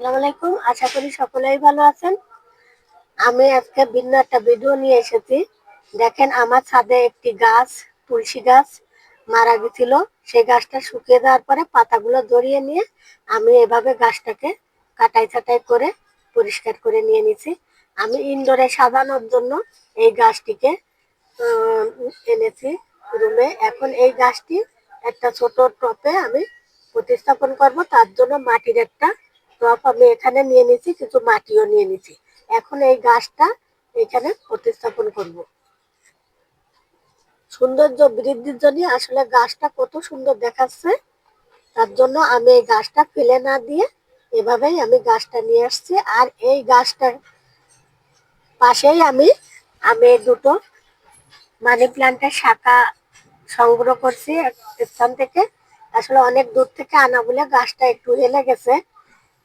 আসসালামু আলাইকুম। আশা করি সকলেই ভালো আছেন। আমি আজকে ভিন্ন একটা ভিডিও নিয়ে এসেছি। দেখেন, আমার ছাদে একটি গাছ, তুলসী গাছ মারা গেছিল। সেই গাছটা শুকিয়ে দেওয়ার পরে পাতাগুলো ধরিয়ে নিয়ে আমি এভাবে গাছটাকে কাটাই ছাটাই করে পরিষ্কার করে নিয়ে নিছি। আমি ইনডোরে সাজানোর জন্য এই গাছটিকে এনেছি রুমে। এখন এই গাছটি একটা ছোট টপে আমি প্রতিস্থাপন করব। তার জন্য মাটির একটা টপ আমি এখানে নিয়ে নিছি কিছু মাটিও নিয়ে নিছি এখন এই গাছটা এখানে প্রতিস্থাপন করব। সৌন্দর্য বৃদ্ধির জন্য আসলে গাছটা কত সুন্দর দেখাচ্ছে। তার জন্য আমি এই গাছটা ফেলে না দিয়ে এভাবেই আমি গাছটা নিয়ে আসছি। আর এই গাছটার পাশেই আমি আমি দুটো মানি প্ল্যান্টের শাখা সংগ্রহ করছি স্থান থেকে। আসলে অনেক দূর থেকে আনা বলে গাছটা একটু হেলে গেছে।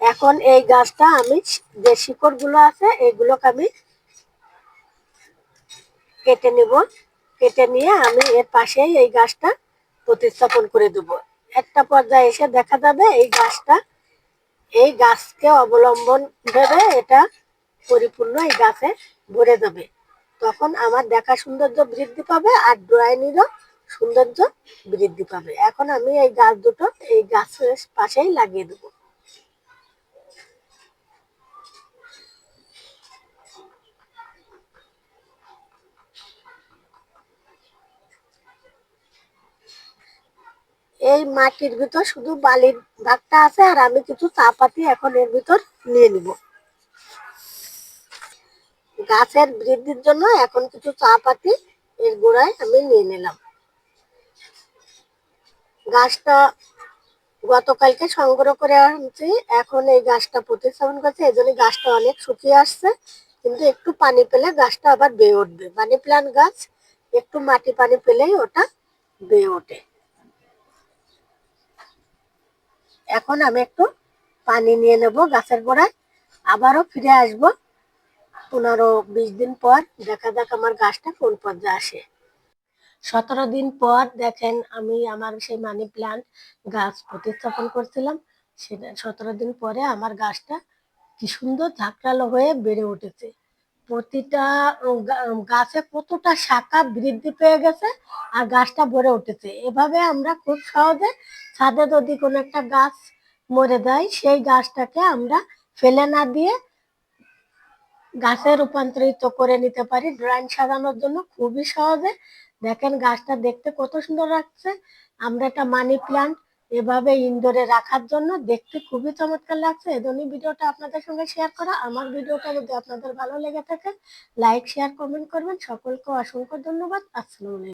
এখন এই গাছটা আমি যে শিকড়গুলো আছে এইগুলোকে আমি কেটে নিব। কেটে নিয়ে আমি এর পাশেই এই গাছটা প্রতিস্থাপন করে দেব। একটা পর্যায়ে এসে দেখা যাবে এই গাছটা, এই গাছকে অবলম্বন ভেবে এটা পরিপূর্ণ এই গাছে ভরে যাবে। তখন আমার দেখা সৌন্দর্য বৃদ্ধি পাবে আর ড্রয়িংয়েরও সৌন্দর্য বৃদ্ধি পাবে। এখন আমি এই গাছ দুটো এই গাছের পাশেই লাগিয়ে দেবো। এই মাটির ভিতর শুধু বালির ভাগটা আছে আর আমি কিছু চা পাতি এখন এর ভিতর নিয়ে নিব। গাছের বৃদ্ধির জন্য এখন কিছু চা পাতি এর গোড়ায় আমি নিয়ে নিলাম। গাছটা গতকালকে সংগ্রহ করে আনছি, এখন এই গাছটা প্রতিস্থাপন করছে, এই জন্য গাছটা অনেক শুকিয়ে আসছে, কিন্তু একটু পানি পেলে গাছটা আবার বেয়ে উঠবে। মানি প্লান্ট গাছ, একটু মাটি পানি পেলেই ওটা বেয়ে ওঠে। এখন আমি একটু পানি নিয়ে নেব গাছের গোড়ায়। আবারও ফিরে আসব পনেরো বিশ দিন পর। দেখা যাক আমার গাছটা কোন পর্যায়ে আসে। সতেরো দিন পর দেখেন আমি আমার সেই মানি প্লান্ট গাছ প্রতিস্থাপন করছিলাম। সেটা সতেরো দিন পরে আমার গাছটা কি সুন্দর ঝাঁকড়ালো হয়ে বেড়ে উঠেছে। প্রতিটা গাছে কতটা শাখা বৃদ্ধি পেয়ে গেছে আর গাছটা ভরে উঠেছে। এভাবে আমরা খুব সহজে ছাদে যদি কোনো একটা গাছ মরে যায়, সেই গাছটাকে আমরা ফেলে না দিয়ে গাছে রূপান্তরিত করে নিতে পারি। ড্রয়িং সাজানোর জন্য খুবই সহজে। দেখেন গাছটা দেখতে কত সুন্দর লাগছে। আমরা একটা মানি প্ল্যান্ট এভাবে ইনডোরে রাখার জন্য দেখতে খুবই চমৎকার লাগছে। এজন্যই ভিডিওটা আপনাদের সঙ্গে শেয়ার করা। আমার ভিডিওটা যদি আপনাদের ভালো লেগে থাকে লাইক শেয়ার কমেন্ট করবেন। সকলকে অসংখ্য ধন্যবাদ। আসসালামু আলাইকুম।